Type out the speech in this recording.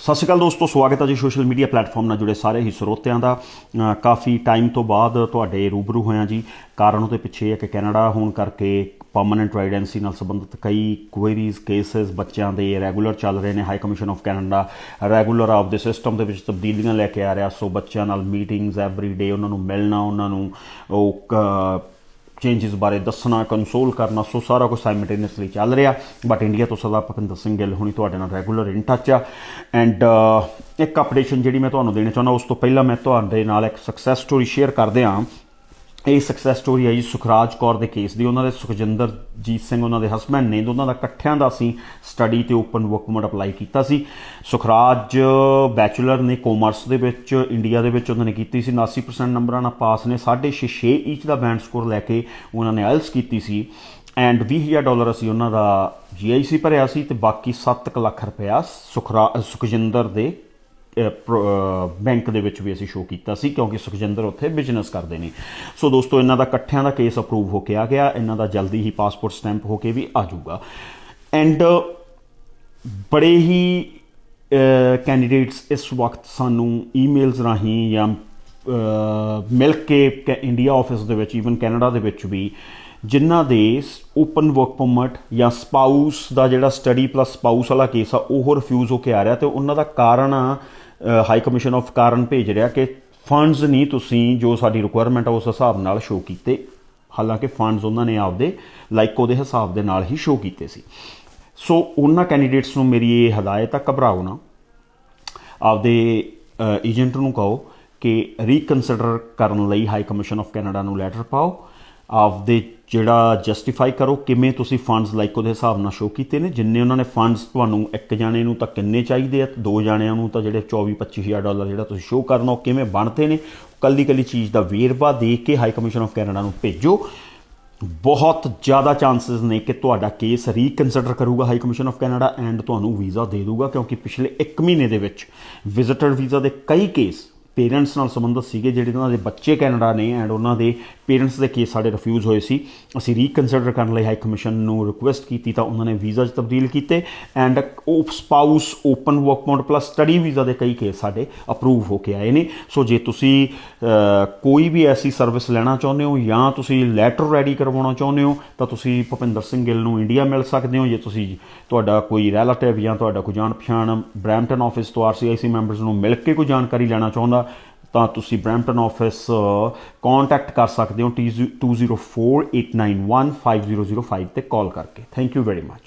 ਸਤਿ ਸ਼੍ਰੀ ਅਕਾਲ ਦੋਸਤੋ, ਸਵਾਗਤ ਹੈ ਜੀ ਸੋਸ਼ਲ ਮੀਡੀਆ ਪਲੇਟਫਾਰਮ ਨਾਲ ਜੁੜੇ ਸਾਰੇ ਹੀ ਸਰੋਤਿਆਂ ਦਾ। ਕਾਫੀ ਟਾਈਮ ਤੋਂ ਬਾਅਦ ਤੁਹਾਡੇ ਰੂਬਰੂ ਹੋਇਆ ਜੀ। ਕਾਰਨ ਉਹਦੇ ਪਿੱਛੇ ਹੈ ਕਿ ਕੈਨੇਡਾ ਹੋਣ ਕਰਕੇ ਪਰਮਨੈਂਟ ਰੈਜ਼ੀਡੈਂਸੀ ਨਾਲ ਸੰਬੰਧਿਤ ਕਈ ਕੁਐਰੀਜ਼ ਕੇਸਸ ਬੱਚਿਆਂ ਦੇ ਰੈਗੂਲਰ ਚੱਲ ਰਹੇ ਨੇ high commission of Canada regular of ਦੇ ਸਿਸਟਮ ਦੇ ਵਿੱਚ ਤਬਦੀਲੀਆਂ ਲੈ ਕੇ ਆ ਰਿਹਾ। ਸੋ ਬੱਚਿਆਂ ਨਾਲ ਮੀਟਿੰਗਸ ਐਵਰੀ ਡੇ ਉਹਨਾਂ ਨੂੰ ਮਿਲਣਾ, ਉਹਨਾਂ ਨੂੰ ਉਹ ਕ- ਚੇਂਜਸ ਬਾਰੇ ਦੱਸਣਾ ਕੰਸੋਲ ਕਰਨਾ ਸੋ ਸਾਰਾ ਕੁਝ ਸਾਈਮਲਟੇਨੀਅਸਲੀ ਚੱਲ ਰਿਹਾ। ਬਟ ਇੰਡੀਆ ਤੋਂ ਸਦਾ ਭਪਿੰਦਰ ਸਿੰਘ ਗਿੱਲ ਹੁਣੀ ਤੁਹਾਡੇ ਨਾਲ ਰੈਗੂਲਰ ਇਨ ਟੱਚ ਆ। ਐਂਡ ਇੱਕ ਅਪਡੇਸ਼ਨ ਜਿਹੜੀ ਮੈਂ ਤੁਹਾਨੂੰ ਦੇਣੀ ਚਾਹੁੰਦਾ, ਉਸ ਤੋਂ ਪਹਿਲਾਂ ਮੈਂ ਤੁਹਾਡੇ ਨਾਲ ਇੱਕ ਸਕਸੈਸ ਸਟੋਰੀ ਸ਼ੇਅਰ ਕਰਦੇ ਹਾਂ ਇਹ ਸਕਸੈਸ ਸਟੋਰੀ ਹੈ ਜੀ ਸੁਖਰਾਜ ਕੌਰ ਦੇ ਕੇਸ ਦੀ। ਉਹਨਾਂ ਦੇ ਸੁਖਜਿੰਦਰ ਜੀਤ ਸਿੰਘ, ਉਹਨਾਂ ਦੇ ਹਸਬੰਡ ਨੇ ਦੋਨਾਂ ਦਾ ਇਕੱਠਿਆਂ ਦਾ ਅਸੀਂ ਸਟੱਡੀ ਤੇ ਓਪਨ ਵਰਕ ਪਰਮਿਟ ਅਪਲਾਈ ਕੀਤਾ ਸੀ। ਸੁਖਰਾਜ ਬੈਚਲਰ ਨੇ ਕਾਮਰਸ ਦੇ ਵਿੱਚ ਇੰਡੀਆ ਦੇ ਵਿੱਚ ਉਹਨਾਂ ਨੇ ਕੀਤੀ ਸੀ। 79% ਨੰਬਰਾਂ ਨਾਲ ਪਾਸ ਨੇ। 6.5 ਇੰਚ ਦਾ ਬੈਂਡ ਸਕੋਰ ਲੈ ਕੇ ਉਹਨਾਂ ਨੇ ਆਇਲਸ ਕੀਤੀ ਸੀ। ਐਂਡ 20000 ਡਾਲਰ ਅਸੀਂ ਉਹਨਾਂ ਦਾ ਜੀਆਈਸੀ ਭਰਿਆ ਸੀ ਤੇ ਬਾਕੀ 7 ਲੱਖ ਰੁਪਇਆ ਸੁਖਰਾ, ਸੁਖਜਿੰਦਰ ਦੇ ਬੈਂਕ ਦੇ ਵਿੱਚ ਵੀ ਅਸੀਂ ਸ਼ੋਅ ਕੀਤਾ ਸੀ, ਕਿਉਂਕਿ ਸੁਖਜਿੰਦਰ ਉੱਥੇ ਬਿਜ਼ਨਸ ਕਰਦੇ ਨੇ। ਸੋ ਦੋਸਤੋ, ਇਹਨਾਂ ਦਾ ਇਕੱਠਿਆਂ ਦਾ ਕੇਸ ਅਪਰੂਵ ਹੋ ਕੇ ਆ ਗਿਆ। ਇਹਨਾਂ ਦਾ ਜਲਦੀ ਹੀ ਪਾਸਪੋਰਟ ਸਟੈਂਪ ਹੋ ਕੇ ਵੀ ਆ ਜਾਊਗਾ। ਐਂਡ ਬੜੇ ਹੀ ਕੈਂਡੀਡੇਟਸ ਇਸ ਵਕਤ ਸਾਨੂੰ ਈਮੇਲਸ ਰਾਹੀਂ ਜਾਂ ਮਿਲ ਕੇ ਕੈ- ਇੰਡੀਆ ਆਫਿਸ ਦੇ ਵਿੱਚ ਈਵਨ ਕੈਨੇਡਾ ਦੇ ਵਿੱਚ ਵੀ, ਜਿਨ੍ਹਾਂ ਦੇ ਓਪਨ ਵਰਕ ਪਰਮਿਟ ਜਾਂ ਸਪਾਊਸ ਦਾ ਜਿਹੜਾ ਸਟੱਡੀ ਪਲੱਸ ਸਪਾਊਸ ਵਾਲਾ ਕੇਸ ਆ, ਉਹ ਰਿਫਿਊਜ਼ ਹੋ ਕੇ ਆ ਰਿਹਾ ਤੇ ਉਹਨਾਂ ਦਾ ਕਾਰਨ ਹਾਈ ਕਮਿਸ਼ਨ ਆਫ ਕਾਰਨ ਭੇਜ ਰਿਹਾ ਕਿ ਫੰਡਸ ਨਹੀਂ ਤੁਸੀਂ ਜੋ ਸਾਡੀ ਰਿਕੁਆਇਰਮੈਂਟ ਆ ਉਸ ਹਿਸਾਬ ਨਾਲ ਸ਼ੋ ਕੀਤੇ। ਹਾਲਾਂਕਿ ਫੰਡਸ ਉਹਨਾਂ ਨੇ ਆਪਦੇ ਲਾਈਕੋ ਦੇ ਹਿਸਾਬ ਦੇ ਨਾਲ ਹੀ ਸ਼ੋ ਕੀਤੇ ਸੀ। ਸੋ ਉਹਨਾਂ ਕੈਂਡੀਡੇਟਸ ਨੂੰ ਮੇਰੀ ਇਹ ਹਦਾਇਤ ਆ, ਘਬਰਾਓ ਨਾ। ਆਪਦੇ ਏਜੰਟ ਨੂੰ ਕਹੋ ਕਿ ਰੀਕਨਸੀਡਰ ਕਰਨ ਲਈ ਹਾਈ ਕਮਿਸ਼ਨ ਆਫ ਕੈਨੇਡਾ ਨੂੰ ਲੈਟਰ ਪਾਓ। ਆਪਦੇ ਜਿਹੜਾ ਜਸਟੀਫਾਈ ਕਰੋ, ਕਿਵੇਂ ਤੁਸੀਂ ਫੰਡਸ ਲਾਈਕ ਉਹਦੇ ਹਿਸਾਬ ਨਾਲ ਸ਼ੋ ਕੀਤੇ ਨੇ। ਜਿੰਨੇ ਉਹਨਾਂ ਨੇ ਫੰਡਸ ਤੁਹਾਨੂੰ ਇੱਕ ਜਾਣੇ ਨੂੰ ਤਾਂ ਕਿੰਨੇ ਚਾਹੀਦੇ ਆ, ਦੋ ਜਾਣਿਆਂ ਨੂੰ ਤਾਂ ਜਿਹੜੇ 24 25000 ਡਾਲਰ ਜਿਹੜਾ ਤੁਸੀਂ ਸ਼ੋ ਕਰਨਾ ਉਹ ਕਿਵੇਂ ਬਣਦੇ ਨੇ। ਕੱਲੀ ਕੱਲੀ ਚੀਜ਼ ਦਾ ਵੇਰਵਾ ਦੇ ਕੇ ਹਾਈ ਕਮਿਸ਼ਨ ਆਫ ਕੈਨੇਡਾ ਨੂੰ ਭੇਜੋ। ਬਹੁਤ ਜ਼ਿਆਦਾ ਚਾਂਸਸ ਨੇ ਕਿ ਤੁਹਾਡਾ ਕੇਸ ਰੀਕਨਸੀਡਰ ਕਰੂਗਾ high commission of Canada and ਤੁਹਾਨੂੰ ਵੀਜ਼ਾ ਦੇ ਦੂਗਾ, ਕਿਉਂਕਿ ਪਿਛਲੇ 1 ਮਹੀਨੇ ਦੇ ਵਿੱਚ ਵਿਜ਼ਿਟਰ ਵੀਜ਼ਾ ਦੇ ਕਈ ਕੇਸ ਪੇਰੈਂਟਸ ਨਾਲ ਸੰਬੰਧਿਤ ਸੀਗੇ, ਜਿਹੜੇ ਉਹਨਾਂ ਦੇ ਬੱਚੇ ਕੈਨੇਡਾ ਨੇ ਐਂਡ ਉਹਨਾਂ ਦੇ ਪੇਰੈਂਟਸ ਦੇ ਕੇਸ ਸਾਡੇ ਰਿਫਿਊਜ਼ ਹੋਏ ਸੀ। ਅਸੀਂ ਰੀਕਨਸੀਡਰ ਕਰਨ ਲਈ ਹਾਈ ਕਮਿਸ਼ਨ ਨੂੰ ਰਿਕੁਐਸਟ ਕੀਤੀ ਤਾਂ ਉਹਨਾਂ ਨੇ ਵੀਜ਼ਾ 'ਚ ਤਬਦੀਲ ਕੀਤੇ ਐਂਡ ਉਹ spouse open work permit plus study visa ਦੇ ਕਈ ਕੇਸ ਸਾਡੇ ਅਪਰੂਵ ਹੋ ਕੇ ਆਏ ਨੇ। ਸੋ ਜੇ ਤੁਸੀਂ ਕੋਈ ਵੀ ਐਸੀ ਸਰਵਿਸ ਲੈਣਾ ਚਾਹੁੰਦੇ ਹੋ ਜਾਂ ਤੁਸੀਂ ਲੈਟਰ ਰੈਡੀ ਕਰਵਾਉਣਾ ਚਾਹੁੰਦੇ ਹੋ ਤਾਂ ਤੁਸੀਂ ਭੁਪਿੰਦਰ ਸਿੰਘ ਗਿੱਲ ਨੂੰ ਇੰਡੀਆ ਮਿਲ ਸਕਦੇ ਹੋ। ਜੇ ਤੁਸੀਂ ਤੁਹਾਡਾ ਕੋਈ ਰਿਲੇਟਿਵ ਜਾਂ ਤੁਹਾਡਾ ਕੋਈ ਜਾਣ ਪਛਾਣ ਬ੍ਰੈਂਪਟਨ ਆਫਿਸ ਤੋਂ ਆਰਸੀਆਈਸੀ ਮੈਂਬਰਸ ਨੂੰ ਮਿਲ ਕੇ ਕੋਈ ਜਾਣਕਾਰੀ ਲੈਣਾ ਚਾਹੁੰਦਾ ਤਾਂ ਤੁਸੀਂ ਬ੍ਰੈਂਪਟਨ ਆਫਿਸ ਕੰਟੈਕਟ ਕਰ ਸਕਦੇ ਹੋ 2048915005 ਤੇ ਕਾਲ ਕਰਕੇ। Thank you very much